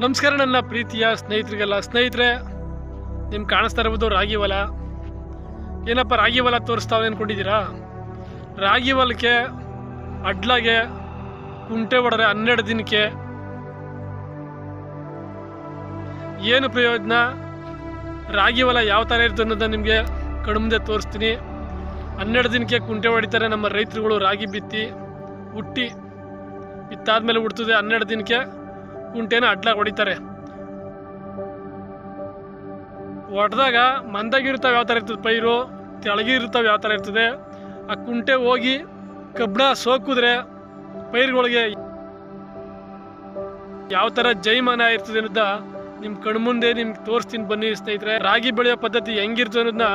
ನಮಸ್ಕಾರ ನನ್ನ ಪ್ರೀತಿಯ ಸ್ನೇಹಿತರಿಗೆಲ್ಲ. ಸ್ನೇಹಿತರೆ ನಿಮ್ಗೆ ಕಾಣಿಸ್ತಾ ಇರ್ಬೋದು ರಾಗಿ ಹೊಲ ಏನಪ್ಪ ರಾಗಿ ಹೊಲ ತೋರಿಸ್ತಾವೆ ಅಂದ್ಕೊಂಡಿದ್ದೀರಾ ರಾಗಿ ಹೊಲಕ್ಕೆ ಅಡ್ಲಾಗೆ ಕುಂಟೆ ಹೊಡೆದ್ರೆ ಹನ್ನೆರಡು ದಿನಕ್ಕೆ ಏನು ಪ್ರಯೋಜನ? ರಾಗಿ ಹೊಲ ಯಾವ ಥರ ಇರುತ್ತೆ ಅನ್ನೋದನ್ನ ನಿಮಗೆ ಕಣ್ಮುಂದೆ ತೋರಿಸ್ತೀನಿ. ಹನ್ನೆರಡು ದಿನಕ್ಕೆ ಕುಂಟೆ ಹೊಡಿತಾರೆ ನಮ್ಮ ರೈತರುಗಳು ರಾಗಿ ಬಿತ್ತಿ, ಹುಟ್ಟಿ, ಬಿತ್ತಾದ್ಮೇಲೆ ಹುಡ್ತದೆ ಹನ್ನೆರಡು ದಿನಕ್ಕೆ. ಕುಂಟೆನ ಅಡ್ಲ ಹೊಡಿತಾರೆ. ಹೊಡೆದಾಗ ಮಂದಾಗಿರ್ತಾವೆ ಯಾವ ಥರ ಇರ್ತದೆ? ಪೈರು ತೆಳಗಿರ್ತಾವೆ ಯಾವ ಥರ ಇರ್ತದೆ? ಆ ಕುಂಟೆ ಹೋಗಿ ಕಬ್ಬಣ ಸೋಕಿದ್ರೆ ಪೈರುಗಳಿಗೆ ಯಾವ ಥರ ಜೈಮಾನ ಇರ್ತದೆ ಅನ್ನೋದ ನಿಮ್ಮ ಕಣ್ಮುಂದೆ ನಿಮ್ಗೆ ತೋರಿಸ್ತೀನಿ ಬನ್ನಿ ಸ್ನೇಹಿತರೆ. ರಾಗಿ ಬೆಳೆಯೋ ಪದ್ಧತಿ ಹೆಂಗಿರ್ತದೆ ಅನ್ನೋದನ್ನ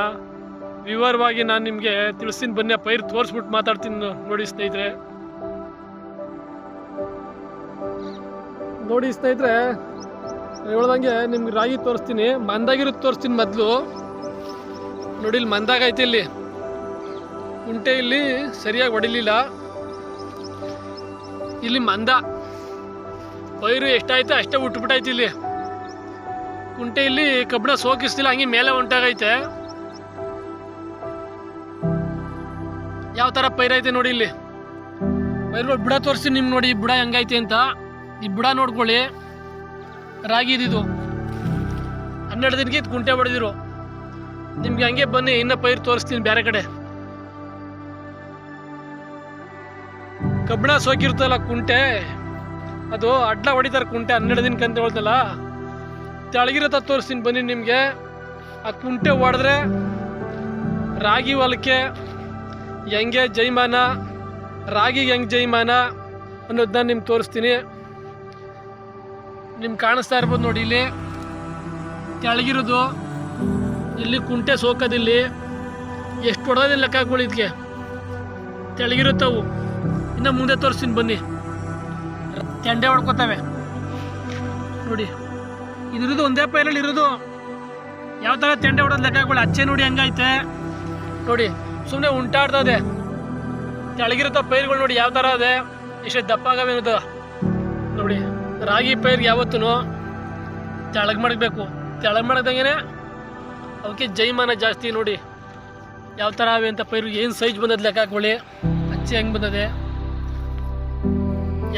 ವಿವರವಾಗಿ ನಾನು ನಿಮಗೆ ತಿಳಿಸ್ತೀನಿ ಬನ್ನಿ. ಪೈರು ತೋರಿಸ್ಬಿಟ್ಟು ಮಾತಾಡ್ತೀನಿ ನೋಡಿ ಸ್ನೇಹಿತರೆ. ನೋಡಿ ಸ್ನೇಹಿತರೆ ಹೇಳ್ದಂಗೆ ನಿಮ್ಗೆ ರಾಗಿ ತೋರಿಸ್ತೀನಿ. ಮಂದಾಗಿರೋದು ತೋರಿಸ್ತೀನಿ ಮೊದಲು. ನೋಡಿ ಇಲ್ಲಿ ಮಂದಾಗೈತೆ ಇಲ್ಲಿ. ಕುಂಟೆ ಇಲ್ಲಿ ಸರಿಯಾಗಿ ಹೊಡಿಲಿಲ್ಲ ಇಲ್ಲಿ ಮಂದ. ಪೈರು ಎಷ್ಟಾಯ್ತು ಅಷ್ಟೇ ಉಟ್ಬಿಟ್ಟೈತಿ ಇಲ್ಲಿ. ಕುಂಟೆ ಇಲ್ಲಿ ಕಬ್ಬಿಣ ಸೋಕಿಸ್ತಿಲ್ಲ, ಹಂಗೆ ಮೇಲೆ ಉಂಟಾಗೈತೆ. ಯಾವ ಥರ ಪೈರೈತೆ ನೋಡಿ ಇಲ್ಲಿ. ಪೈರು ಬುಡ ತೋರಿಸ್ತೀನಿ ನಿಮ್ಗೆ ನೋಡಿ ಬುಡ ಹೆಂಗೈತೆ ಅಂತ. ಈ ಬುಡ ನೋಡ್ಕೊಳ್ಳಿ. ರಾಗಿ ಇದ್ದಿದ್ದು. ಹನ್ನೆರಡು ದಿನಕ್ಕೆ ಇದು ಕುಂಟೆ ಹೊಡೆದಿರು ನಿಮ್ಗೆ ಹಂಗೆ ಬನ್ನಿ, ಇನ್ನ ಪೈರು ತೋರಿಸ್ತೀನಿ ಬೇರೆ ಕಡೆ. ಕಬ್ಬಿಣ ಸೋಕಿರ್ತಲ್ಲ ಕುಂಟೆ? ಅದು ಅಡ್ಲ ಹೊಡಿತಾರೆ ಕುಂಟೆ, ಹನ್ನೆರಡು ದಿನಕ್ಕೆ ಅಂತ ಹೇಳ್ತಲ್ಲ ತೆಳಗಿರತ್ತ ತೋರಿಸ್ತೀನಿ ಬನ್ನಿ ನಿಮಗೆ. ಆ ಕುಂಟೆ ಹೊಡೆದ್ರೆ ರಾಗಿ ಹೊಲಕ್ಕೆ ಹೆಂಗೆ ಜೈಮಾನ, ರಾಗಿಗೆ ಹೆಂಗೆ ಜೈಮಾನ ಅನ್ನೋದನ್ನ ನಿಮ್ಗೆ ತೋರಿಸ್ತೀನಿ. ನಿಮ್ಗೆ ಕಾಣಿಸ್ತಾ ಇರ್ಬೋದು ನೋಡಿ ಇಲ್ಲಿ. ತೆಳಗಿರೋದು ಇಲ್ಲಿ ಕುಂಟೆ ಸೋಕೋದಿಲ್ಲಿ ಎಷ್ಟು ಹೊಡೋದಿಲ್ಲ ಲೆಕ್ಕಗಳು ಇದಕ್ಕೆ ತೆಳಗಿರುತ್ತವು ಇನ್ನು ಮುಂದೆ ತೋರಿಸ್ತೀನಿ ಬನ್ನಿ. ತೆಂಡೆ ಹೊಡ್ಕೋತವೆ. ನೋಡಿ, ಇದ್ರದ್ದು ಒಂದೇ ಪೈರಲ್ಲಿ ಇರೋದು. ಯಾವ ಥರ ತೆಂಡೆ ಹೊಡೋದು ಲೆಕ್ಕ ಹಾಕೊಳ್ಳಿ ಅಚ್ಚೆ ನೋಡಿ ಹಂಗೈತೆ. ನೋಡಿ ಸುಮ್ಮನೆ ಉಂಟಾಡ್ತದೆ ತೆಳಗಿರುತ್ತೋ ಪೈರುಗಳು ನೋಡಿ ಯಾವ ಥರ ಅದೇ ಎಷ್ಟು ದಪ್ಪ ನೋಡಿ ರಾಗಿ ಪೈರ್ಗೆ ಯಾವತ್ತೂ ತೆಳಗ್ ಮಾಡಬೇಕು. ತೆಳಗ್ ಮಡಗ್ದಂಗೆ ಅವಕ್ಕೆ ಜೈಮಾನ ಜಾಸ್ತಿ ನೋಡಿ. ಯಾವ ಥರ ಅವೆ ಅಂತ ಪೈರು ಏನು ಸೈಜ್ ಬಂದದ ಲೆಕ್ಕ ಹಾಕೊಳ್ಳಿ ಅಚ್ಚಿ ಹೆಂಗೆ ಬಂದದೆ.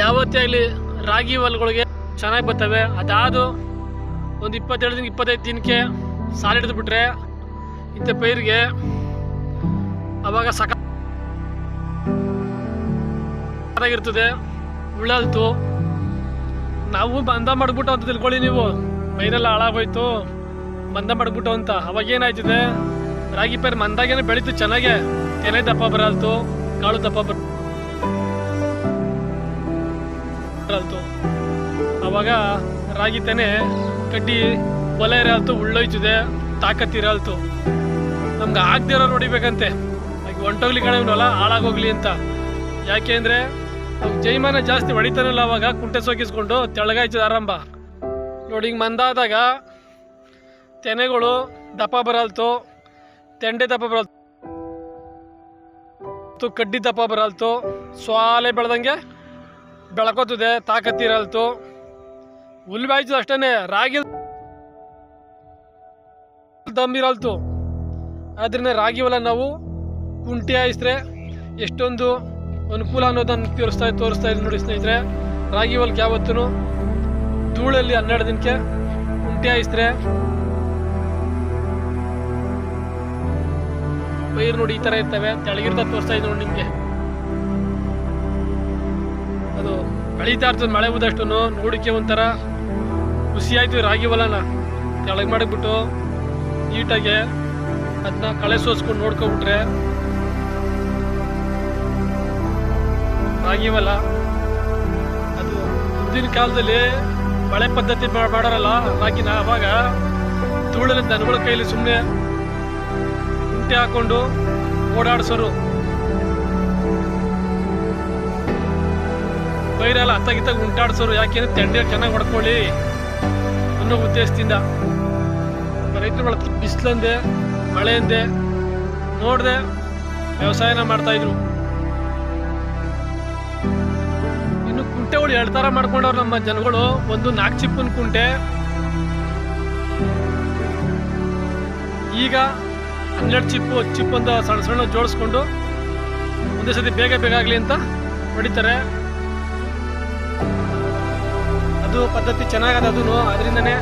ಯಾವತ್ತೇ ಆಗಲಿ ರಾಗಿ ಹೊಲಗಳಿಗೆ ಚೆನ್ನಾಗಿ ಬರ್ತವೆ. ಅದಾದು ಒಂದು ಇಪ್ಪತ್ತೆರಡು ದಿನ ಇಪ್ಪತ್ತೈದು ದಿನಕ್ಕೆ ಸಾಲ ಹಿಡಿದು ಬಿಟ್ರೆ ಇಂಥ ಪೈರಿಗೆ ಅವಾಗ ಸಕಾಗಿರ್ತದೆ ಉಳಲ್ತು ನಾವು ಬಂದ ಮಾಡ್ಬಿಟ್ಟು ಅಂತ ತಿಳ್ಕೊಳ್ಳಿ ನೀವು. ಮೈನೆಲ್ಲ ಹಾಳಾಗೋಯ್ತು. ಮಂದ ಮಾಡ್ಬಿಟ್ಟು ಅಂತ. ಅವಾಗ ಏನಾಯ್ತಿದೆ? ರಾಗಿ ಪೈರ್ ಮಂದಾಗೇನೆ ಬೆಳೀತು ಚೆನ್ನಾಗೆ. ತೆನೆ ದಪ್ಪ ಬರಲ್ತು. ಕಾಳು ದಪ್ಪ ಬರಲ್ತು. ಅವಾಗ ರಾಗಿ ತೆನೆ ಕಡ್ಡಿ ಒಲೆ ಇರಲ್ತು, ಉಳ್ಳೋಯ್ತದೆ ತಾಕತ್ತಿರಲ್ತು ನಮ್ಗೆ ಆಗದೆ ಇರೋರು ಹೊಡಿಬೇಕಂತೆ. ಹಾಗೆ ಹೊಂಟೋಗ್ಲಿ ಕಣ ಇವನಲ್ಲ, ಹಾಳಾಗೋಗ್ಲಿ ಅಂತ. ಯಾಕೆ ಅಂದರೆ ಜೈಮಾನ ಜಾಸ್ತಿ ಹೊಡಿತಾನಲ್ಲ ಅವಾಗ, ಕುಂಟೆ ಸೋಕಿಸ್ಕೊಂಡು ತೆಳಗಾಯ್ತದ ಆರಂಭ. ನೋಡಿ, ಹಿಂಗೆ ಮಂದಾದಾಗ ತೆನೆಗಳು ದಪ್ಪ ಬರಲ್ತು, ತೆಂಡೆ ದಪ್ಪ ಬರಲ್ತು ಕಡ್ಡಿ ದಪ್ಪ ಬರಲ್ತು, ಸ್ವಾಲೆ ಬೆಳೆದಂಗೆ ಬೆಳ್ಕೋತದೆ, ತಾಕತ್ತಿರಲ್ತು. ಹುಲ್ ಬಾಯ್ತದ ಅಷ್ಟೇ ರಾಗಿ ದಮ್ಮಿರಲ್ತು ಆದ್ರಿಂದ ರಾಗಿ ಹೊಲ ನಾವು ಕುಂಟಿ ಹಾಯಿಸ್ರೆ ಎಷ್ಟೊಂದು ಅನುಕೂಲ ಅನ್ನೋದನ್ನು ತೋರಿಸ್ತಾ ತೋರಿಸ್ತಾ ಇದ್ದೀನಿ ನೋಡಿ ಸ್ನೇಹಿತರೆ. ರಾಗಿ ಹೊಲಕ್ಕೆ ಯಾವತ್ತೂ ಧೂಳಲ್ಲಿ ಹನ್ನೆರಡು ದಿನಕ್ಕೆ ಉಂಟೆ ಹಾಯಿಸಿದ್ರೆ ಪೈರು ನೋಡಿ ಈ ಥರ ಇರ್ತವೆ. ತೆಳಗಿರ್ತಾ ತೋರಿಸ್ತಾ ಇದ್ದೀನಿ ನೋಡಿ ನಿಮಗೆ. ಅದು ಬೆಳೀತಾ ಇರ್ತದೆ ಮಳೆ ಹೋದಷ್ಟು ನೋಡಿಕೆ ಒಂಥರ ಖುಷಿ ಆಯ್ತು ರಾಗಿ ಹೊಲನ. ಕೆಳಗೆ ಮಾಡಿಬಿಟ್ಟು ನೀಟಾಗೆ ಅದನ್ನ ಕಳೆ ಸೋಸ್ಕೊಂಡು ನೋಡ್ಕೊಬಿಟ್ರೆ ಹೊಲ ಅದು ಹಿಂದಿನ ಕಾಲದಲ್ಲಿ ಮಳೆ ಪದ್ಧತಿ ಮಾಡೋರಲ್ಲ ರಾಗಿನ ಅವಾಗ ಧೂಳಲ್ಲಿ ದನಗಳ ಕೈಲಿ ಸುಮ್ಮನೆ ಕುಂಟೆ ಹಾಕೊಂಡು ಓಡಾಡ್ಸೋರು. ಬೈರೆಲ್ಲ ಅತ್ತಾಗಿತ್ತಾಗ ಉಂಟಾಡ್ಸೋರು. ಯಾಕೆಂದ್ರೆ ತೆಂಡೆ ಚೆನ್ನಾಗಿ ಹೊಡ್ಕೊಳ್ಳಿ ಅನ್ನೋ ಉದ್ದೇಶದಿಂದ. ರೈತರು ಬೆಳೆ ಬಿಸಿಲಂದೆ, ಮಳೆಯಂದೆ ನೋಡದೆ ವ್ಯವಸಾಯನ ಮಾಡ್ತಾ ಕುಂಟೆಗಳು ಎರಡು ಥರ ಮಾಡ್ಕೊಂಡವ್ರು ನಮ್ಮ ಜನಗಳು. ಒಂದು ನಾಲ್ಕು ಚಿಪ್ಪನ್ ಕುಂಟೆ. ಈಗ ಹನ್ನೆರಡು ಚಿಪ್ಪು ಚಿಪ್ಪು ಅಂತ ಸಣ್ಣ ಸಣ್ಣ ಜೋಡಿಸ್ಕೊಂಡು ಒಂದೇ ಸತಿ ಬೇಗ ಬೇಗ ಆಗಲಿ ಅಂತ ಹೊಡಿತಾರೆ ಅದು ಪದ್ಧತಿ ಚೆನ್ನಾಗದ ಅದೂ ಅದರಿಂದನೇ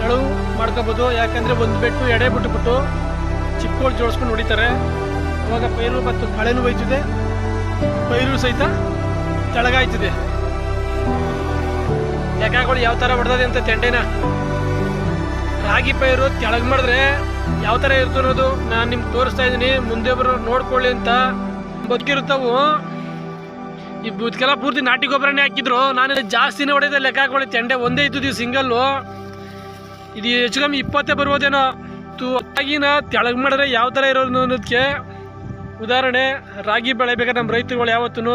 ತೆಳವು ಮಾಡ್ಕೋಬೋದು. ಯಾಕಂದರೆ ಒಂದು ಬೆಟ್ಟು ಎಡೆ ಬಿಟ್ಟುಬಿಟ್ಟು ಚಿಪ್ಪುಗಳು ಜೋಡಿಸ್ಕೊಂಡು ಹೊಡಿತಾರೆ. ಅವಾಗ ಪೈರು ಮತ್ತು ಕಳೆನೂ ಬೈತಿದೆ ಪೈರು ಸಹಿತ ತೆಳಗಾಯ್ತಿದೆ. ಲೆಕ್ಕಗಳು ಯಾವ ಥರ ಹೊಡೆದದೆ ಅಂತ ತೆಂಡೆನ? ರಾಗಿ ಪೈರು ತೆಳಗ್ ಮಾಡಿದ್ರೆ ಯಾವ ಥರ ಅನ್ನೋದು ನಾನು ನಿಮ್ಗೆ ತೋರಿಸ್ತಾ ಇದ್ದೀನಿ. ಮುಂದೆ ಬರೋ ನೋಡ್ಕೊಳ್ಳಿ ಅಂತ ಬದುಕಿರ್ತಾವು ಈ ಬದುಕೆಲ್ಲ ಪೂರ್ತಿ ನಾಟಿ ಗೊಬ್ಬರನೇ ಹಾಕಿದ್ರು. ನಾನು ಜಾಸ್ತಿನೇ ಹೊಡೆದ ಲೆಕ್ಕ ತೆಂಡೆ ಒಂದೇ ಇದ್ದು ಸಿಂಗಲ್ಲು. ಇದು ಹೆಚ್ಚು ಕಮ್ಮಿ ಇಪ್ಪತ್ತೇ ಬರ್ಬೋದೇನೋ ತು ಆಗಿನ ತೆಳಗ್ ಮಾಡಿದ್ರೆ ಯಾವ ಥರ ಇರೋದು ಅನ್ನೋದಕ್ಕೆ ಉದಾಹರಣೆ. ರಾಗಿ ಬೆಳೆಬೇಕಾದ್ರೆ ನಮ್ಮ ರೈತರುಗಳು ಯಾವತ್ತೂ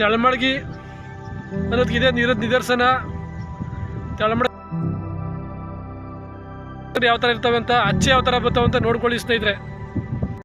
ತೆಳಮಡ್ಗಿ ಅನ್ನೋದಕ್ಕಿದೆ ಇದೆ ನಿರ ನಿದರ್ಶನ. ತೆಳಮಡ ಯಾವ ಥರ ಇರ್ತವೆ ಅಂತ ಅಚ್ಚೆ ಯಾವ ಥರ ಬರ್ತಾವಂತ ನೋಡ್ಕೊಳ್ಳಿ ಸ್ನೇಹಿತರೆ.